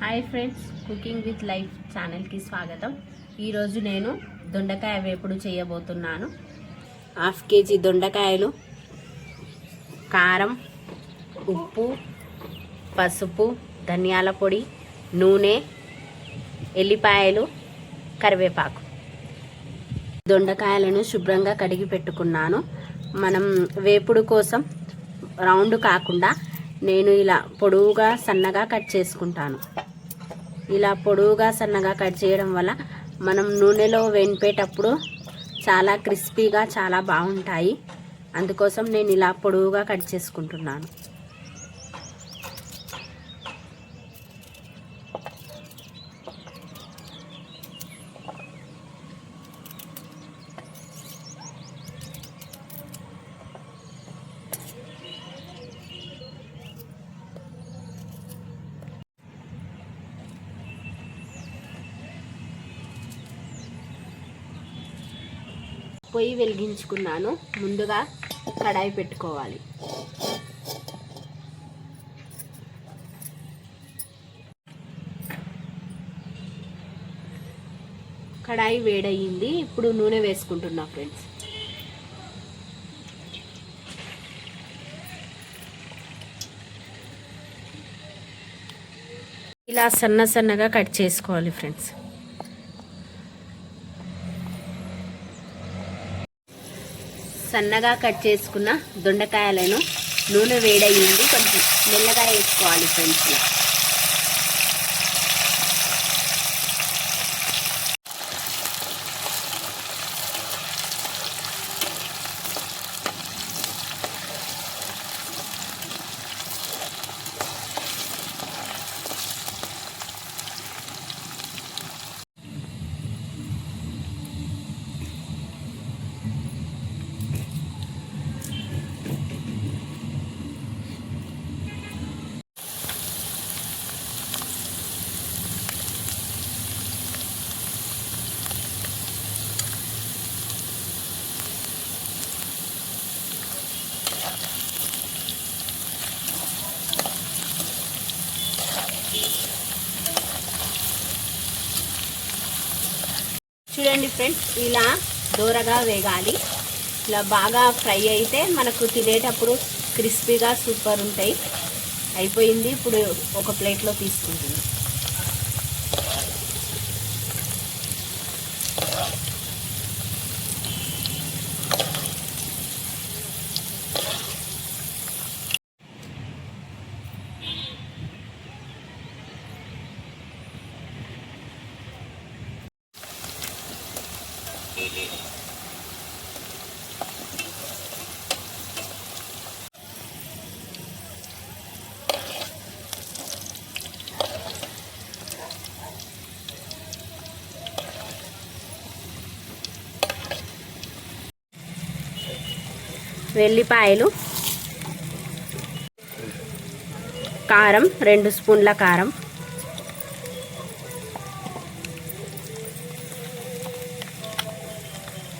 Hi friends cooking with life ఛానల్కి స్వాగతం. ఈరోజు నేను దొండకాయ వేపుడు చేయబోతున్నాను. హాఫ్ కేజీ దొండకాయలు కారం ఉప్పు పసుపు ధనియాల పొడి నూనె ఎల్లిపాయలు కరివేపాకు. దొండకాయలను శుభ్రంగా కడిగి పెట్టుకున్నాను. మనం వేపుడు కోసం రౌండ్ కాకుండా నేను ఇలా పొడవుగా సన్నగా కట్ చేసుకుంటాను. ఇలా పొడవుగా సన్నగా కట్ చేయడం వల్ల మనం నూనెలో వెనిపేటప్పుడు చాలా క్రిస్పీగా చాలా బాగుంటాయి. అందుకోసం నేను ఇలా పొడవుగా కట్ చేసుకుంటున్నాను. పొయ్యి వెలిగించుకున్నాను. ముందుగా కడాయి పెట్టుకోవాలి. కడాయి వేడయ్యింది ఇప్పుడు నూనె వేసుకుంటున్నా ఫ్రెండ్స్. ఇలా సన్న సన్నగా కట్ చేసుకోవాలి ఫ్రెండ్స్. సన్నగా కట్ చేసుకున్న దొండకాయలను నూనె వేడయ్యింది. కొంచెం మెల్లగా వేసుకోవాలి ఫ్రెండ్స్. చూడండి ఫ్రెండ్స్ ఇలా దూరగా వేగాలి. ఇలా బాగా ఫ్రై అయితే మనకు తినేటప్పుడు క్రిస్పీగా సూపర్ ఉంటాయి. అయిపోయింది ఇప్పుడు ఒక ప్లేట్లో తీసుకుంటుంది వెల్లిపాయలు కారం రెండు స్పూన్ల కారం.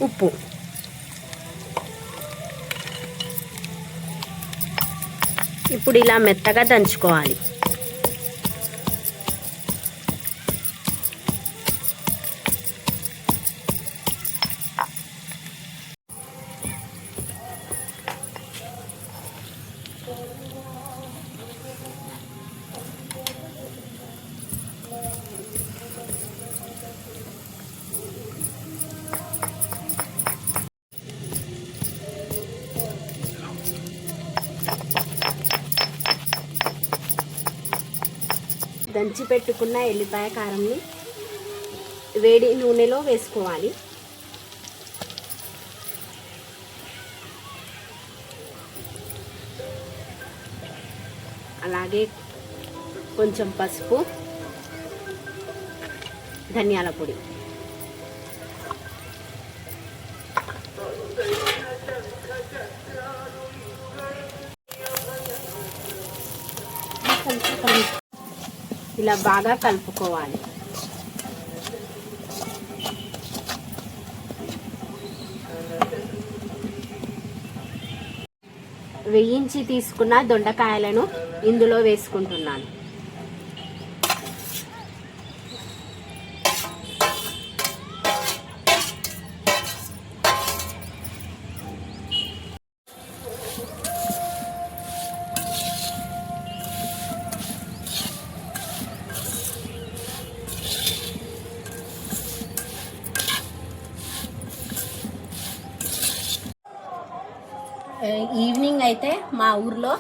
ఉప్పు. ఇప్పుడు ఇలా మెత్తగా దంచుకోవాలి. దంచి పెట్టుకున్న ఎల్లిపాయ కారంని వేడి నూనెలో వేసుకోవాలి. అలాగే కొంచెం పసుపు ధనియాల పొడి. ఇలా బాగా కలుపుకోవాలి. వేయించి తీసుకున్న దొండకాయలను ఇందులో వేసుకుంటున్నాను. ఈవినింగ్ అయితే మా ఊర్లో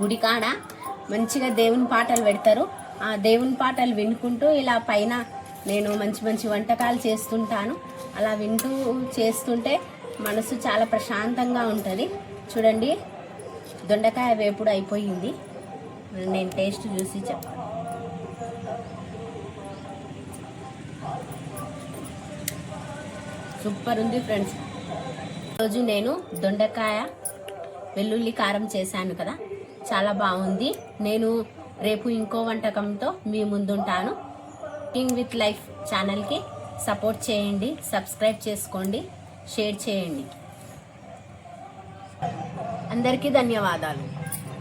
గుడికాడ మంచిగా దేవుని పాటలు పెడతారు. ఆ దేవుని పాటలు వినుకుంటూ ఇలా పైన నేను మంచి మంచి వంటకాలు చేస్తుంటాను. అలా వింటూ చేస్తుంటే మనసు చాలా ప్రశాంతంగా ఉంటుంది. చూడండి దొండకాయ వేపుడు అయిపోయింది. నేను టేస్ట్ చూసి చెప్పాను సూపర్ ఉంది ఫ్రెండ్స్. రోజు నేను దొండకాయ వెల్లుల్లి కారం చేశాను కదా. చాలా బాగుంది. నేను రేపు ఇంకో వంటకంతో మీ ముందుంటాను. కింగ్ విత్ లైఫ్ ఛానల్కి సపోర్ట్ చేయండి సబ్స్క్రైబ్ చేసుకోండి షేర్ చేయండి. అందరికీ ధన్యవాదాలు.